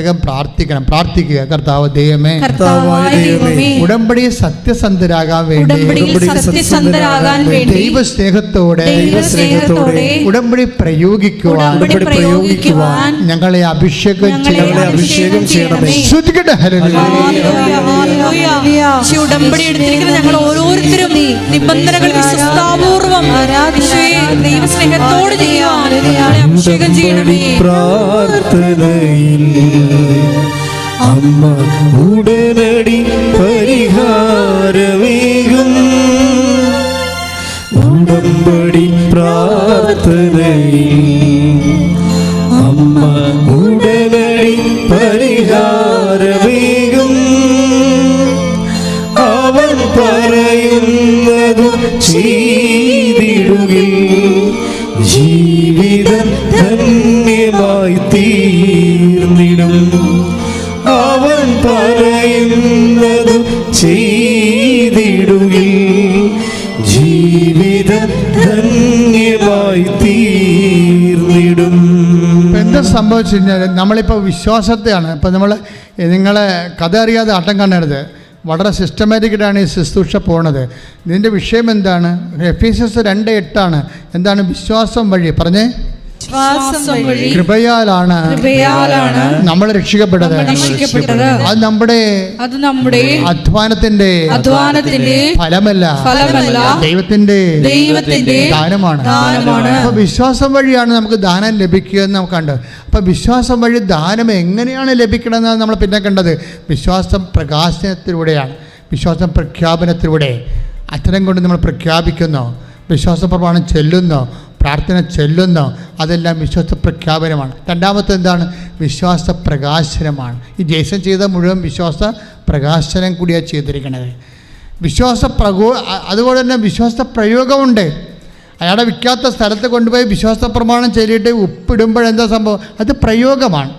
പ്രത്യേകം പ്രാർത്ഥിക്കണം. പ്രാർത്ഥിക്കുക. കർത്താവ് ദൈവമേ ഉടമ്പടി സത്യസന്ധരാകാൻ വേണ്ടി ദൈവ സ്നേഹത്തോടെ ഉടമ്പടി പ്രയോഗിക്കുവാൻ പ്രയോഗിക്കുവാൻ ഞങ്ങളെ അഭിഷേകം അഭിഷേകം ചെയ്യണമേ. ഉടമ്പടി എടുത്തിരിക്കുന്ന ഞങ്ങൾ ഓരോരുത്തരും നിബന്ധനകൾ വിശ്വസ്താപൂർവം ഈശോയെ ദൈവസ്നേഹത്തോട് ചെയ്യുവാൻ അഭിഷേകം ചെയ്യണമേ. പ്രാർത്ഥനയിൽ അമ്മ ഉടനടി പരിഹാരമേകും. ഉടമ്പടി പ്രാർത്ഥനയിൽ അമ്മ തീർന്നിടും. എന്താ സംഭവിച്ചു കഴിഞ്ഞാൽ നമ്മളിപ്പോൾ വിശ്വാസത്തെയാണ്. ഇപ്പം നമ്മൾ നിങ്ങളെ കഥ അറിയാതെ ആട്ടം കാണരുത് വളരെ സിസ്റ്റമാറ്റിക്കായിട്ടാണ് ഈ ശുശ്രൂഷ പോണത്. ഇതിന്റെ വിഷയം എന്താണ്? എഫ് എസ് രണ്ട് എട്ടാണ്. എന്താണ് വിശ്വാസം വഴി? പറഞ്ഞേ. വിശ്വാസം വഴി കൃപയാലാണ് കൃപയാലാണ് നമ്മൾ രക്ഷിക്കപ്പെട്ടത്. അത് നമ്മുടെ അത് നമ്മുടെ അധ്വാനത്തിന്റെ അധ്വാനത്തിന്റെ ഫലമല്ല. ഫലമല്ല. ദൈവത്തിന്റെ ദൈവത്തിന്റെ ദാനമാണ്. ദാനമാണ്. അപ്പൊ വിശ്വാസം വഴിയാണ് നമുക്ക് ദാനം ലഭിക്കുക എന്ന് നമുക്ക് കണ്ടത്. അപ്പൊ വിശ്വാസം വഴി ദാനം എങ്ങനെയാണ് ലഭിക്കണമെന്നാണ് നമ്മൾ പിന്നെ കണ്ടത്. വിശ്വാസം പ്രകാശനത്തിലൂടെയാണ്. വിശ്വാസം പ്രഖ്യാപനത്തിലൂടെ അത്തരം കൊണ്ട് നമ്മൾ പ്രഖ്യാപിക്കുന്നു. വിശ്വാസ പ്രമാണം ചെല്ലുന്നു. പ്രാർത്ഥന ചെല്ലുന്നു. അതെല്ലാം വിശ്വാസ പ്രഖ്യാപനമാണ്. രണ്ടാമത്തെ എന്താണ്? വിശ്വാസ പ്രകാശനമാണ്. ഈ ജേസൺ ചെയ്ത മുഴുവൻ വിശ്വാസ പ്രകാശനം കൂടിയാണ് ചെയ്തിരിക്കുന്നത് വിശ്വാസ പ്രകോ അതുപോലെ തന്നെ വിശ്വാസ പ്രയോഗമുണ്ട്. അയാളെ വിൽക്കാത്ത സ്ഥലത്ത് കൊണ്ടുപോയി വിശ്വാസ പ്രമാണം ചെയ്തിട്ട് ഉപ്പിടുമ്പോഴെന്താ സംഭവം? അത് പ്രയോഗമാണ്.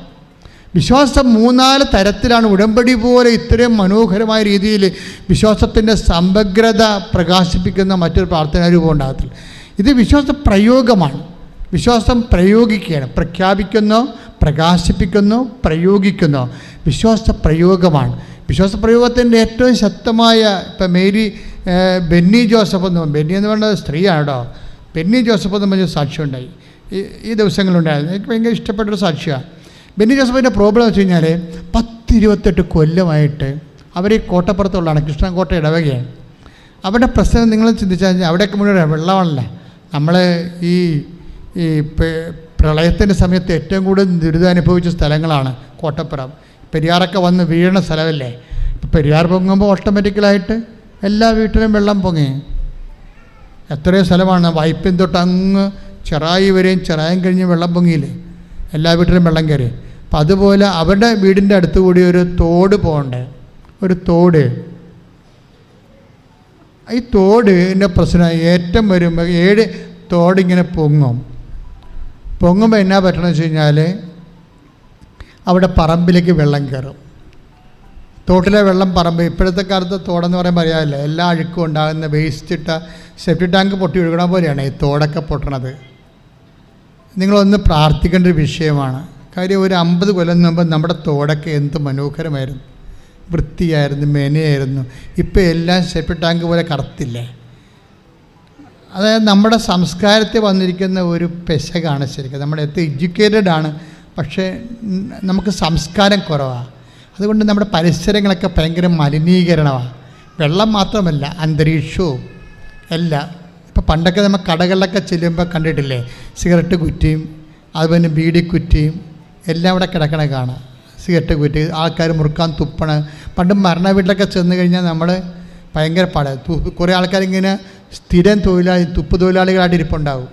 വിശ്വാസം മൂന്നാൽ തരത്തിലാണ് ഉടമ്പടി പോലെ ഇത്രയും മനോഹരമായ രീതിയിൽ വിശ്വാസത്തിന്റെ സമഗ്രത പ്രകാശിപ്പിക്കുന്ന മറ്റൊരു പ്രാർത്ഥനാ രൂപം ഉണ്ടാകത്തില്ല. ഇത് വിശ്വാസ പ്രയോഗമാണ്. വിശ്വാസം പ്രയോഗിക്കുകയാണ്. പ്രഖ്യാപിക്കുന്നു പ്രകാശിപ്പിക്കുന്നു പ്രയോഗിക്കുന്നു. വിശ്വാസ പ്രയോഗമാണ്. വിശ്വാസ പ്രയോഗത്തിന്റെ ഏറ്റവും ശക്തമായ ഇപ്പം മേരി ബെന്നി ജോസഫ് എന്ന് ബെന്നി എന്ന് പറയുന്നത് സ്ത്രീയാണ് കേട്ടോ ബെന്നി ജോസഫ് എന്ന് പറഞ്ഞ സാക്ഷ്യമുണ്ടായി ഈ ഈ ദിവസങ്ങളുണ്ടായിരുന്നു. എനിക്ക് ഭയങ്കര ഇഷ്ടപ്പെട്ടൊരു സാക്ഷിയാണ്. ബെന്നി ജോസഫിന്റെ പ്രോബ്ലം വെച്ച് കഴിഞ്ഞാൽ പത്തിരുപത്തെട്ട് കൊല്ലമായിട്ട് അവർ ഈ കോട്ടപ്പുറത്തുള്ളതാണ് കൃഷ്ണൻകോട്ട ഇടവകയാണ്. അവരുടെ പ്രശ്നം നിങ്ങൾ ചിന്തിച്ചാൽ അവിടെയൊക്കെ മുഴുവൻ വെള്ളമാണല്ലേ നമ്മൾ ഈ ഈ പ്രളയത്തിന്റെ സമയത്ത് ഏറ്റവും കൂടുതൽ ദുരിതം അനുഭവിച്ച സ്ഥലങ്ങളാണ് കോട്ടപ്പുറം. പെരിയാറൊക്കെ വന്ന് വീഴുന്ന സ്ഥലമല്ലേ? പെരിയാർ പൊങ്ങുമ്പോൾ ഓട്ടോമാറ്റിക്കലായിട്ട് എല്ലാ വീട്ടിലും വെള്ളം പൊങ്ങി. എത്രയോ സ്ഥലമാണ്. വൈപ്പിൻ തൊട്ട് അങ്ങ് ചെറായി വരെയും ചെറായും കഴിഞ്ഞ് വെള്ളം പൊങ്ങിയില്ലേ? എല്ലാ വീട്ടിലും വെള്ളം കയറി. അപ്പം അതുപോലെ അവരുടെ വീടിന്റെ അടുത്ത് കൂടി ഒരു തോട് പോകണ്ടേ. ഒരു തോട്. ഈ തോടിന്റെ പ്രശ്നം ഏറ്റവും വരുമ്പോൾ ഏഴ് തോടിങ്ങനെ പൊങ്ങും. പൊങ്ങുമ്പോൾ എന്നാ പറ്റണമെന്ന് വെച്ച് കഴിഞ്ഞാൽ അവിടെ പറമ്പിലേക്ക് വെള്ളം കയറും തോട്ടിലെ വെള്ളം പറമ്പ് ഇപ്പോഴത്തെ കാലത്ത് തോടെന്ന് പറയുമ്പോൾ അറിയാമല്ലോ എല്ലാ അഴുക്കും ഉണ്ടാകുന്ന വേസ്റ്റ് ഇട്ട സെപ്റ്റി ടാങ്ക് പൊട്ടി ഒഴുകണ പോലെയാണ് ഈ തോടൊക്കെ പൊട്ടണത്. നിങ്ങളൊന്ന് പ്രാർത്ഥിക്കേണ്ട ഒരു വിഷയമാണ്. കാര്യം ഒരു അമ്പത് കൊല്ലം മുമ്പ് നമ്മുടെ തോടൊക്കെ എന്ത് മനോഹരമായിരുന്നു. വൃത്തിയായിരുന്നു മെനയായിരുന്നു. ഇപ്പോൾ എല്ലാം സെപ്റ്റി ടാങ്ക് പോലെ കറുത്തില്ലേ? അതായത് നമ്മുടെ സംസ്കാരത്തിൽ വന്നിരിക്കുന്ന ഒരു പെശകാണ് ശരിക്കും. നമ്മുടെ എത്ര എഡ്യൂക്കേറ്റഡ് ആണ്. പക്ഷേ നമുക്ക് സംസ്കാരം കുറവാണ് അതുകൊണ്ട് നമ്മുടെ പരിസരങ്ങളൊക്കെ ഭയങ്കര മലിനീകരണമാണ് വെള്ളം മാത്രമല്ല അന്തരീക്ഷവും എല്ലാം. ഇപ്പോൾ പണ്ടൊക്കെ നമ്മൾ കടകളിലൊക്കെ ചെല്ലുമ്പോൾ കണ്ടിട്ടില്ലേ? സിഗരറ്റ് കുറ്റിയും അതുപോലെ ബീഡി കുറ്റിയും എല്ലാം ഇവിടെ കിടക്കണ കാണാം. സിഗരറ്റ് കുറ്റി ആൾക്കാർ മുറുക്കാൻ തുപ്പണ. പണ്ട് മരണ വീട്ടിലൊക്കെ ചെന്ന് കഴിഞ്ഞാൽ നമ്മൾ ഭയങ്കര പാടാണ് കുറേ ആൾക്കാരിങ്ങനെ സ്ഥിരം തൊഴിലാളി തുപ്പ് തൊഴിലാളികളായിട്ട് ഇരിപ്പുണ്ടാവും.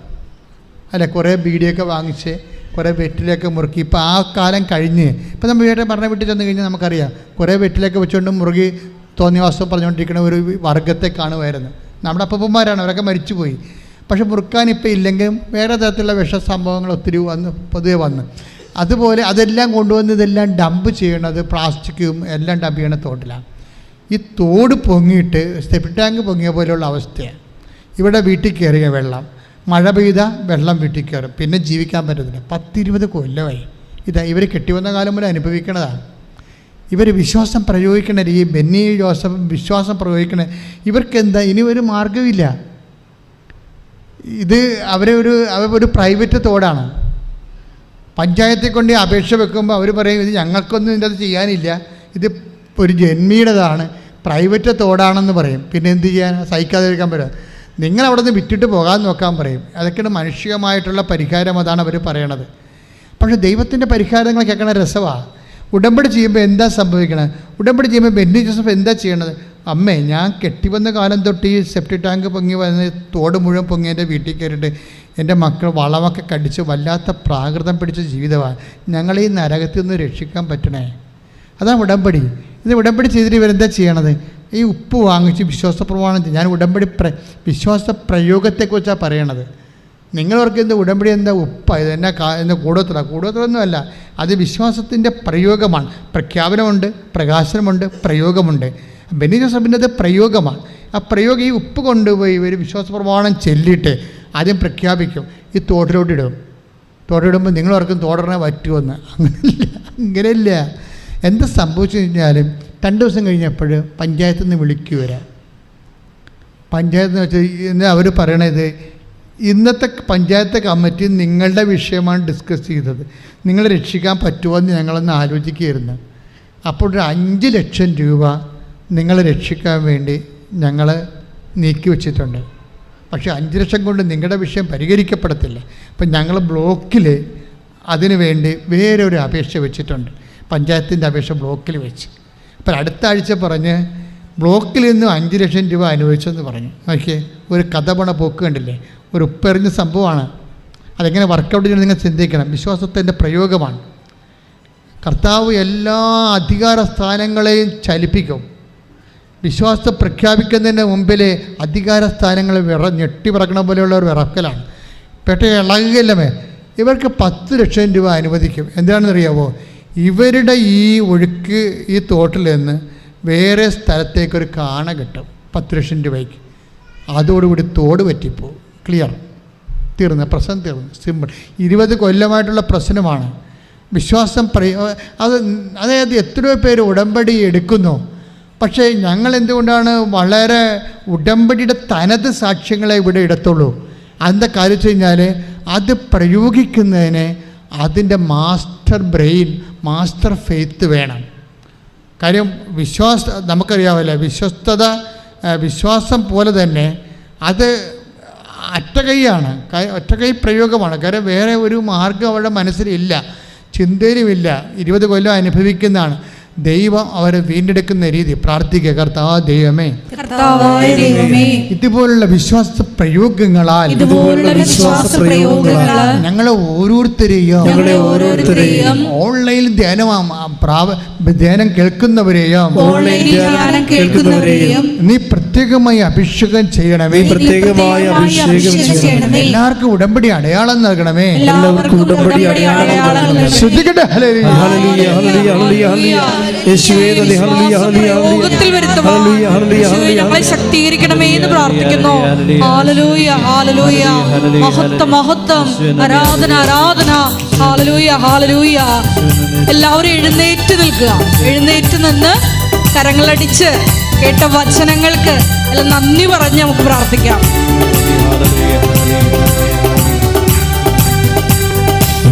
അല്ലെ കുറേ ബീഡിയൊക്കെ വാങ്ങിച്ച് കുറേ വെറ്റിലൊക്കെ മുറുക്കി. ഇപ്പോൾ ആ കാലം കഴിഞ്ഞ് ഇപ്പോൾ നമ്മൾ വീട്ടിൽ പറഞ്ഞ വീട്ടിൽ ചെന്ന് കഴിഞ്ഞാൽ നമുക്കറിയാം കുറേ വെറ്റിലൊക്കെ വെച്ചുകൊണ്ട് മുറുകി തോന്നിവാസം പറഞ്ഞുകൊണ്ടിരിക്കുന്ന ഒരു വർഗത്തെ കാണുമായിരുന്നു. നമ്മുടെ അപ്പന്മാരാണ് അവരൊക്കെ മരിച്ചുപോയി. പക്ഷെ മുറുക്കാൻ ഇപ്പോൾ ഇല്ലെങ്കിലും വേറെ തരത്തിലുള്ള വിഷ സംഭവങ്ങൾ ഒത്തിരി വന്ന് പൊതുവെ വന്ന്. അതുപോലെ അതെല്ലാം കൊണ്ടുവന്ന് ഇതെല്ലാം ഡംപ് ചെയ്യണത് പ്ലാസ്റ്റിക്കും എല്ലാം ഡംപ് ചെയ്യണ തോട്ടിലാണ്. ഈ തോട് പൊങ്ങിയിട്ട് സെപ്റ്റി ടാങ്ക് പൊങ്ങിയ പോലെയുള്ള അവസ്ഥയാണ്. ഇവിടെ വീട്ടിൽ കയറിയ വെള്ളം. മഴ പെയ്ത വെള്ളം വീട്ടിൽ കയറും. പിന്നെ ജീവിക്കാൻ പറ്റത്തില്ല. പത്തിരുപത് കൊല്ലമായി. ഇതാ ഇവർ കെട്ടിവന്ന കാലം മുതൽ അനുഭവിക്കുന്നതാണ് ഇവർ വിശ്വാസം പ്രയോഗിക്കണ രീതി ബെന്നി ജോസഫ് വിശ്വാസം പ്രയോഗിക്കണ ഇവർക്ക് എന്താ? ഇനി ഒരു മാർഗമില്ല ഇത് അവരെ ഒരു അവർ ഒരു പ്രൈവറ്റ് തോടാണ്. പഞ്ചായത്തിൽ കൊണ്ട് അപേക്ഷ വെക്കുമ്പോൾ അവർ പറയും ഇത് ഞങ്ങൾക്കൊന്നും ഇതിന്റെ അത് ചെയ്യാനില്ല. ഇത് ഒരു ജന്മിയുടേതാണ്. പ്രൈവറ്റ് തോടാണെന്ന് പറയും. പിന്നെ എന്ത് ചെയ്യാൻ സഹിക്കാതെ ഇരിക്കാൻ പറ്റും നിങ്ങൾ അവിടെ നിന്ന് വിറ്റിട്ട് പോകാൻ നോക്കാൻ പറയും. അതൊക്കെയാണ് മനുഷ്യമായിട്ടുള്ള പരിഹാരം അതാണ് അവർ പറയണത്. പക്ഷേ ദൈവത്തിന്റെ പരിഹാരങ്ങൾ കേൾക്കണ രസമാണ് ഉടമ്പടി ചെയ്യുമ്പോൾ എന്താ സംഭവിക്കണത് ഉടമ്പടി ചെയ്യുമ്പോൾ ബെന്നി ജോസഫ് എന്താ ചെയ്യണത്? അമ്മേ ഞാൻ കെട്ടിവന്ന കാലം തൊട്ട് ഈ സെപ്റ്റി ടാങ്ക് പൊങ്ങി വന്ന് തോട് മുഴുവൻ പൊങ്ങി എന്റെ വീട്ടിൽ കയറിയിട്ട് എന്റെ മക്കൾ വളമൊക്കെ കടിച്ച് വല്ലാത്ത പ്രാകൃതം പിടിച്ച ജീവിതമാണ് ഞങ്ങളെ ഈ നരകത്തിൽ നിന്ന് രക്ഷിക്കാൻ പറ്റണേ. അതാണ് ഉടമ്പടി. ഇത് ഉടമ്പടി ചെയ്തിട്ട് ഇവരെന്താ ചെയ്യണത്? ഈ ഉപ്പ് വാങ്ങിച്ച് വിശ്വാസ പ്രമാണം ഞാൻ ഉടമ്പടി പ്ര വിശ്വാസ പ്രയോഗത്തെക്കുറിച്ചാണ് പറയണത്. നിങ്ങളവർക്ക് എന്താ ഉടമ്പടി എന്താ ഉപ്പ് ഇത് എന്നാ കാ എന്താ കൂടോത്ര കൂടോത്രമൊന്നുമല്ല. അത് വിശ്വാസത്തിന്റെ പ്രയോഗമാണ്. പ്രഖ്യാപനമുണ്ട് പ്രകാശനമുണ്ട് പ്രയോഗമുണ്ട്. ബെന്നി ജോസഫിന്റെ അത് പ്രയോഗമാണ്. ആ പ്രയോഗം ഈ ഉപ്പ് കൊണ്ടുപോയി ഒരു വിശ്വാസ പ്രമാണം ചെല്ലിയിട്ട് ആദ്യം പ്രഖ്യാപിക്കും. ഈ തോട്ടിലോട്ടിടും തോട്ടിടുമ്പോൾ നിങ്ങളവർക്കും തോടറിനെ പറ്റുമെന്ന് അങ്ങനെയില്ല അങ്ങനെയില്ല എന്താ സംഭവിച്ചു കഴിഞ്ഞാൽ രണ്ട് ദിവസം കഴിഞ്ഞപ്പോൾ പഞ്ചായത്തിൽ നിന്ന് വിളിക്കു വരാം. പഞ്ചായത്ത് എന്ന് വെച്ചാൽ ഇന്ന് അവർ പറയണത് ഇന്നത്തെ പഞ്ചായത്ത് കമ്മിറ്റി നിങ്ങളുടെ വിഷയമാണ് ഡിസ്കസ് ചെയ്തത്. നിങ്ങളെ രക്ഷിക്കാൻ പറ്റുമോ എന്ന് ഞങ്ങളൊന്ന് ആലോചിക്കുകയായിരുന്നു. അപ്പോൾ ഒരു അഞ്ച് ലക്ഷം രൂപ നിങ്ങളെ രക്ഷിക്കാൻ വേണ്ടി ഞങ്ങൾ നീക്കി വെച്ചിട്ടുണ്ട്. പക്ഷേ അഞ്ച് ലക്ഷം കൊണ്ട് നിങ്ങളുടെ വിഷയം പരിഹരിക്കപ്പെടത്തില്ല. അപ്പം ഞങ്ങൾ ബ്ലോക്കിൽ അതിനു വേണ്ടി വേറെ ഒരു അപേക്ഷ വെച്ചിട്ടുണ്ട്. പഞ്ചായത്തിന്റെ അപേക്ഷ ബ്ലോക്കിൽ വെച്ച്. അപ്പോൾ അടുത്ത ആഴ്ച പറഞ്ഞ് ബ്ലോക്കിൽ നിന്ന് അഞ്ച് ലക്ഷം രൂപ അനുവദിച്ചെന്ന് പറഞ്ഞു. നോക്കിയേ ഒരു കഥ പണ പോക്ക് കണ്ടില്ലേ? ഒരു ഉപ്പെറിഞ്ഞ സംഭവമാണ്. അതെങ്ങനെ വർക്കൗട്ട് ചെയ്യണം നിങ്ങൾ ചിന്തിക്കണം. വിശ്വാസത്തിന്റെ പ്രയോഗമാണ്. കർത്താവ് എല്ലാ അധികാര സ്ഥാനങ്ങളെയും ചലിപ്പിക്കും. വിശ്വാസത്തെ പ്രഖ്യാപിക്കുന്നതിന് മുമ്പിൽ അധികാര സ്ഥാനങ്ങൾ വിറ ഞെട്ടി പറക്കണ പോലെയുള്ള ഒരു വിറക്കലാണ്. പെട്ട ഇളകില്ലമേ ഇവർക്ക് പത്ത് ലക്ഷം രൂപ അനുവദിക്കും. എന്താണെന്നറിയാമോ ഇവരുടെ ഈ ഒഴുക്ക് ഈ തോട്ടിൽ നിന്ന് വേറെ സ്ഥലത്തേക്കൊരു കാണ കിട്ടും പത്ത് ലക്ഷം രൂപയ്ക്ക്. അതോടുകൂടി തോട് പറ്റിപ്പോവും. ക്ലിയർ തീർന്ന് പ്രശ്നം തീർന്നു. സിമ്പിൾ ഇരുപത് കൊല്ലമായിട്ടുള്ള പ്രശ്നമാണ്. വിശ്വാസം പ്രയോ അത് അതായത് എത്രയോ പേര് ഉടമ്പടി എടുക്കുന്നു. പക്ഷേ ഞങ്ങൾ എന്തുകൊണ്ടാണ് വളരെ ഉടമ്പടിയുടെ തനത് സാക്ഷ്യങ്ങളെ ഇവിടെ ഇടത്തുള്ളൂ അതിന്റെ കാര്യം വെച്ച് കഴിഞ്ഞാൽ അത് പ്രയോഗിക്കുന്നതിന് അതിന്റെ മാസ്റ്റർ ബ്രെയിൻ മാസ്റ്റർ ഫെയ്ത്ത് വേണം. കാര്യം വിശ്വാസ നമുക്കറിയാമല്ലോ വിശ്വസ്തത വിശ്വാസം പോലെ തന്നെ അത് അറ്റകൈയാണ് ഒറ്റകൈ പ്രയോഗമാണ്. കാര്യം വേറെ ഒരു മാർഗം അവരുടെ മനസ്സിലില്ല ചിന്തയിലുമില്ല. ഇരുപത് കൊല്ലം അനുഭവിക്കുന്നതാണ്. ദൈവം അവരെ വീണ്ടെടുക്കുന്ന രീതി. പ്രാർത്ഥിക്കുക കർത്താവ് ദൈവമേ ഇതുപോലുള്ള വിശ്വാസ പ്രയോഗങ്ങളാൽ ഇതുപോലുള്ള വിശ്വാസ പ്രയോഗങ്ങളാൽ ഞങ്ങൾ ഓരോരുത്തരെയും ഞങ്ങളെ ഓരോരുത്തരെയും ഓൺലൈനിൽ ധ്യാനം ധ്യാനം കേൾക്കുന്നവരെയും നീ പ്രത്യേകമായി അഭിഷേകം ചെയ്യണമേ. പ്രത്യേകമായി അഭിഷേകം ചെയ്യണമേ. എല്ലാവർക്കും ഉടമ്പടി അടയാളം നൽകണമേ. എല്ലാവർക്കും ഉടമ്പടി അടയാളം നൽകണമേ. ശ്രദ്ധിക്കട്ടെ? ശക്തീകരിക്കണമേ എന്ന് പ്രാർത്ഥിക്കുന്നു. മഹത്വം മഹത്വം. ആരാധന ആരാധന. എല്ലാവരും എഴുന്നേറ്റ് നിൽക്കുക. എഴുന്നേറ്റ് നിന്ന് കരങ്ങളടിച്ച് കേട്ട വചനങ്ങൾക്ക് എല്ലാം നന്ദി പറഞ്ഞ് നമുക്ക് പ്രാർത്ഥിക്കാം.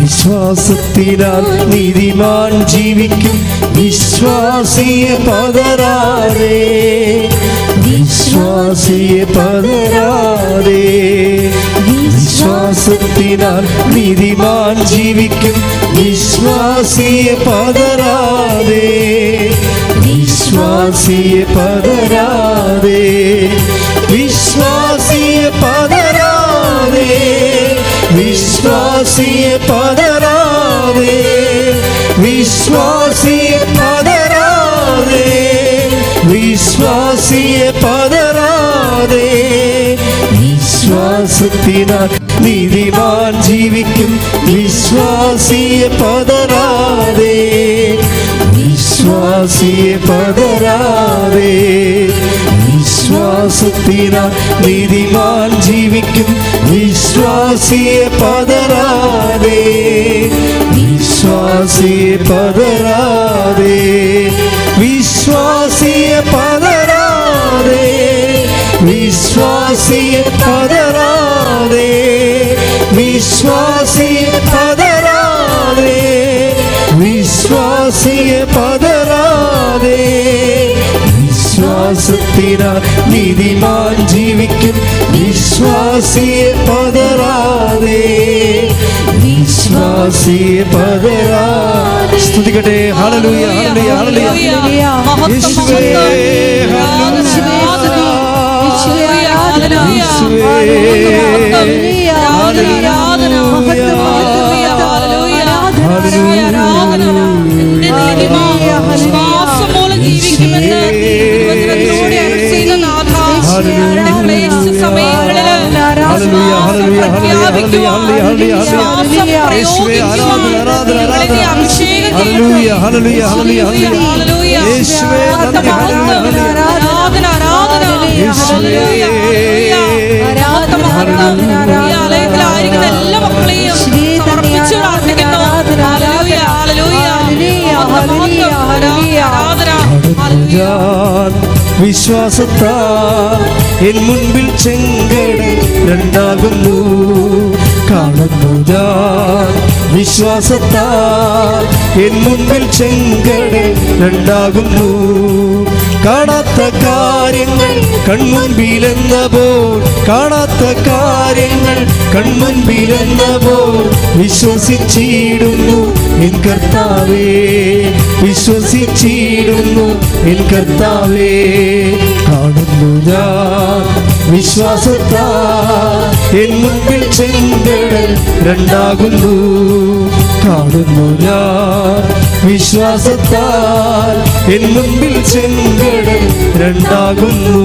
വിശ്വാസത്തിനാൽ നീതിമാൻ ജീവിക്കും. വിശ്വാസിയെ പകരാതെ. വിശ്വാസിയെ പകരാതെ. വിശ്വാസത്തിനാൽ നീതിമാൻ ജീവിക്കും. വിശ്വാസിയെ പകരാതെ. വിശ്വാസിയെ പകരാതെ. വിശ്വാസിയെ പകരാതെ. വിശ്വാസിയെ പകരാതെ. വിശ്വാസിയെ പകരാതെ. വിശ്വാസിയെ പകരാതെ. വിശ്വാസത്തിനാൽ നീതിമാൻ ജീവിക്കും. വിശ്വാസിയെ പകരാതെ വിശ്വാസിയെ പകരാതെ വിശ്വാസത്തിനാൽ നീതിമാൻ ജീവിക്കും. വിശ്വാസിയെ പകരാതെ വിശ്വ വിശ്വാസിയെ പതരാതെ. വിശ്വാസിയെ പതരാതെ. വിശ്വാസിയെ പതരാതെ. വിശ്വാസിയെ പതരാതെ വിശ്വാസിയെ പതരാതെ വിശ്വാസത്തിനാൽ നീതിമാൻ ജീവിക്കും. വിശ്വാസിയെ പതരാതെ വിശ്വാസിയെ പതരാ സ്തുതിക്കട്ടെ. ഹല്ലേലൂയ ഹല്ലേലൂയ ഹല്ലേലൂയ. യേശുവേ, ശ്വാസം ആലയത്തിലായിരിക്കുന്ന എല്ലാ മക്കളെയും സമർപ്പിച്ച് പ്രാർത്ഥിക്കുന്നു. ഹല്ലേലൂയ, ഹല്ലേലൂയ. ആരാധന, ഹല്ലേലൂയ. ഞാൻ വിശ്വാസത്താൽ എൻ മുൻപിൽ ചെങ്കടൽ രണ്ടാകുന്നു. കാണുന്നു ഞാൻ വിശ്വാസത്താൽ എൻ മുൻപിൽ ചെങ്കടൽ രണ്ടാകുന്നു. കാണാത്ത കാര്യങ്ങൾ കൺമുൻപിലെന്ന പോൽ കാണാത്ത കാര്യങ്ങൾ കൺമുൻപിലെന്ന പോൽ വിശ്വസിച്ചിടുന്നു എൻ കർത്താവേ വിശ്വസിച്ചിടുന്നു എൻ കർത്താവേ. കാണുന്നു ഞാൻ വിശ്വാസത്താ എൻ മുൻപിൽ ചെങ്കടൽ രണ്ടാകുന്നു. കാണുന്നു ഞാൻ വിശ്വാസത്താൽ എൻ മുൻപിൽ ചെങ്കടൽ രണ്ടാകുന്നു.